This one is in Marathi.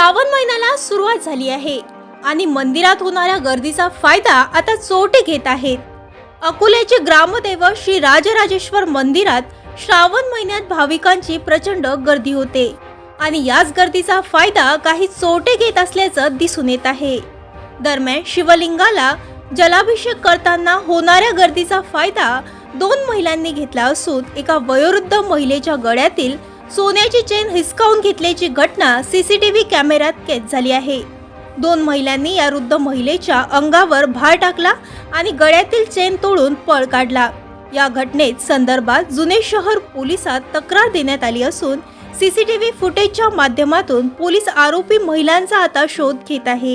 श्रावण महिन्याला सुरुवात झाली आहे आणि मंदिरात होणाऱ्या गर्दीचा फायदा आता चोटे घेत आहेत. अकोल्याचे ग्रामदैव श्री राजराजेश्वर मंदिरात श्रावण महिन्यात भाविकांची प्रचंड गर्दी होते आणि याच गर्दीचा फायदा काही चोटे घेत असल्याचं दिसून येत आहे. दरम्यान शिवलिंगाला जलाभिषेक करताना होणाऱ्या गर्दीचा फायदा दोन महिलांनी घेतला असून एका वयोवृद्ध महिलेच्या गळ्यातील सोन्याची चेन हिसकावून घेतल्याची घटना सीसीटीव्ही कॅमेऱ्यात कैद झाली आहे. दोन महिलांनी या वृद्ध महिलेच्या अंगावर भार टाकला आणि गळ्यातील चेन तोडून पळ काढला. या घटनेत संदर्भात जुने शहर पोलिसात तक्रार देण्यात आली असून सीसीटीव्ही फुटेजच्या माध्यमातून पोलीस आरोपी महिलांचा आता शोध घेत आहे.